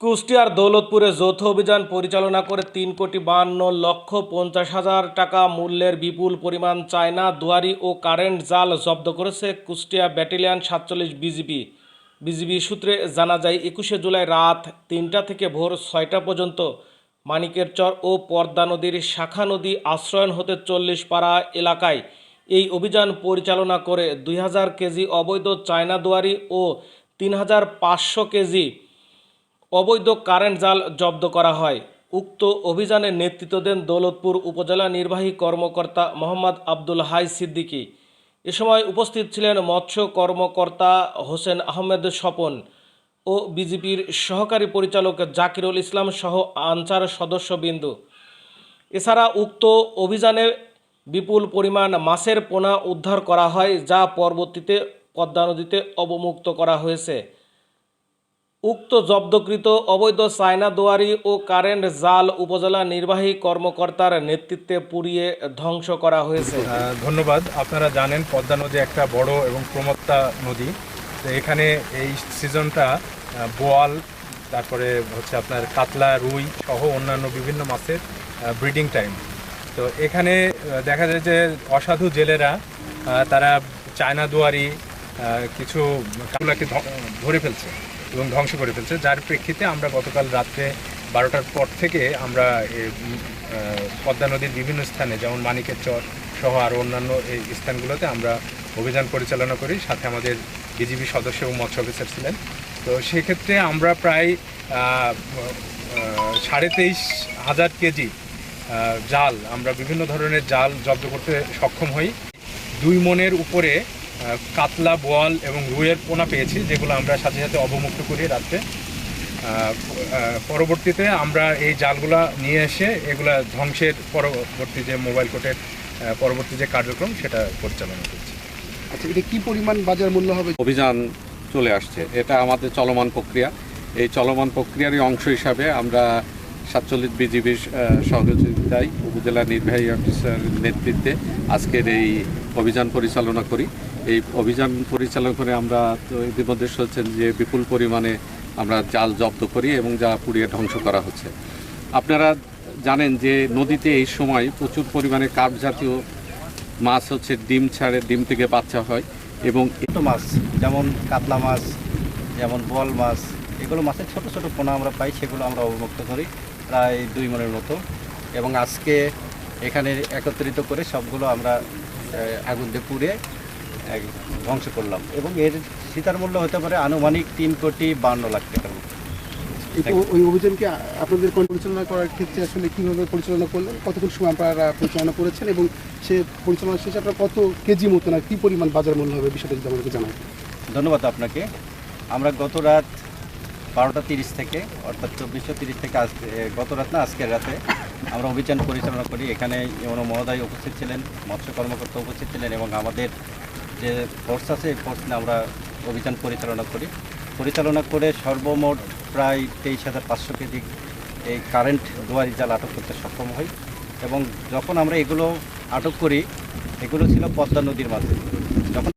কুষ্টিয়ার দৌলতপুরে যৌথ অভিযান পরিচালনা করে তিন কোটি বাহান্ন লক্ষ পঞ্চাশ হাজার টাকা মূল্যের বিপুল পরিমাণ চায়না, দুয়ারি ও কারেন্ট জাল জব্দ করেছে কুষ্টিয়া ব্যাটালিয়ন সাতচল্লিশ বিজিবি। বিজিবি সূত্রে জানা যায়, একুশে জুলাই রাত তিনটা থেকে ভোর ছয়টা পর্যন্ত মানিকের চর ও পদ্মা নদীর শাখা নদী আশ্রয়ন হতে চল্লিশ পাড়া এলাকায় এই অভিযান পরিচালনা করে দুই হাজার কেজি অবৈধ চায়না দুয়ারি ও তিন হাজার পাঁচশো কেজি অবৈধ কারেন্ট জাল জব্দ করা হয়। উক্ত অভিযানে নেতৃত্ব দেন দৌলতপুর উপজেলা নির্বাহী কর্মকর্তা মোহাম্মদ আব্দুল হাই সিদ্দিকী। এ সময় উপস্থিত ছিলেন মৎস্য কর্মকর্তা হোসেন আহমেদ স্বপন ও বিজেপির সহকারী পরিচালক জাকিরুল ইসলাম সহ আনসার সদস্যবৃন্দ। এছাড়া উক্ত অভিযানে বিপুল পরিমাণ মাছের পোনা উদ্ধার করা হয়, যা পরবর্তীতে পদ্মা নদীতে অবমুক্ত করা হয়েছে। উক্ত জব্দকৃত অবৈধ চায়না দুয়ারি ও কারেন্ট জাল উপজেলা নির্বাহী কর্মকর্তার নেতৃত্বে পুড়িয়ে ধ্বংস করা হয়েছে। ধন্যবাদ। আপনারা জানেন পদ্মা নদী একটা বড় এবং প্রমত্তা নদী। তো এখানে এই সিজনটা বোয়াল, তারপরে হচ্ছে আপনার কাতলা, রুই সহ অন্যান্য বিভিন্ন মাছের ব্রিডিং টাইম তো এখানে দেখা যায় যে অসাধু জেলেরা তারা চায়না দুয়ারি কিছু কাগুলাকে ধরে ফেলছে। এবং ধ্বংস করে ফেলছে। যার প্রেক্ষিতে আমরা গতকাল রাত্রে বারোটার পর থেকে আমরা পদ্মা নদীর বিভিন্ন স্থানে, যেমন মানিকের চর সহ আরও অন্যান্য এই স্থানগুলোতে আমরা অভিযান পরিচালনা করি। সাথে আমাদের বিজিবি সদস্য এবং মৎস্য অফিসার ছিলেন। তো সেক্ষেত্রে আমরা প্রায় সাড়ে তেইশ হাজার কেজি জাল, আমরা বিভিন্ন ধরনের জাল জব্দ করতে সক্ষম হই। দুই মনের উপরে কাতলা বোয়াল এবং রুইয়ের পোনা পেয়েছি যেগুলো আমরা সাথে সাথে অবমুক্ত করি রাত্রে। আহ, পরবর্তীতে আমরা এই জালগুলা নিয়ে এসে এগুলা ধ্বংসের পরবর্তী যে মোবাইল কোর্টের পরবর্তী যে কার্যক্রম সেটা পরিচালনা করছি। আচ্ছা এটা কী পরিমাণ বাজার মূল্য হবে? অভিযান চলে আসছে। এটা আমাদের চলমান প্রক্রিয়া। এই চলমান প্রক্রিয়ারই অংশ হিসাবে আমরা সাতচল্লিশ বিজিবির সহযোগিতায় উপজেলা নির্বাহী অফিসার নেতৃত্বে আজকের এই অভিযান পরিচালনা করি। এই অভিযান পরিচালনা করে আমরা তো ইতিমধ্যে হচ্ছেন যে বিপুল পরিমাণে আমরা জাল জব্দ করি এবং যা পুড়িয়ে ধ্বংস করা হচ্ছে। আপনারা জানেন যে নদীতে এই সময় প্রচুর পরিমাণে কার্প জাতীয় মাছ হচ্ছে ডিম ছাড়ে, ডিম থেকে বাচ্চা হয় এবং ছোটো মাছ, যেমন কাতলা মাছ, যেমন বোয়াল মাছ, এগুলো মাছের ছোট ছোট পোনা আমরা পাই, সেগুলো আমরা অবমুক্ত করি প্রায় দুই মনের মতো। এবং আজকে এখানে একত্রিত করে সবগুলো আমরা আগুন দিয়ে পুড়ে ধ্বংস করলাম। এবং এর সীতার মূল্য হতে পারে আনুমানিক তিন কোটি বান্ন লাখ টাকার মতো। ওই অভিযানকে আপনাদের পরিচালনা করার ক্ষেত্রে আসলে কীভাবে পরিচালনা করলেন? কতক্ষণ সময় আপনারা পরিচালনা করেছেন? এবং সে পরিচালনা শেষে আপনার কত কেজি মতো না কি পরিমাণ বাজার মূল্য হবে বিষয়টা যদি আমাদেরকে জানান। ধন্যবাদ আপনাকে। আমরা গত রাত বারোটা তিরিশ থেকে অর্থাৎ চব্বিশশো তিরিশ থেকে আজ গত রাত না আজকের রাতে আমরা অভিযান পরিচালনা করি। এখানে ইমন মহোদয় উপস্থিত ছিলেন মৎস্য কর্মকর্তা উপস্থিত ছিলেন এবং আমাদের যে ফোর্স আছে, এই ফোর্স নিয়ে আমরা অভিযান পরিচালনা করি। পরিচালনা করে সর্বমোট প্রায় তেইশ হাজার পাঁচশো কেজি এই কারেন্ট দুয়ারি জাল আটক করতে সক্ষম হই। এবং যখন আমরা এগুলো আটক করি, এগুলো ছিল পদ্মা নদীর মাঝে।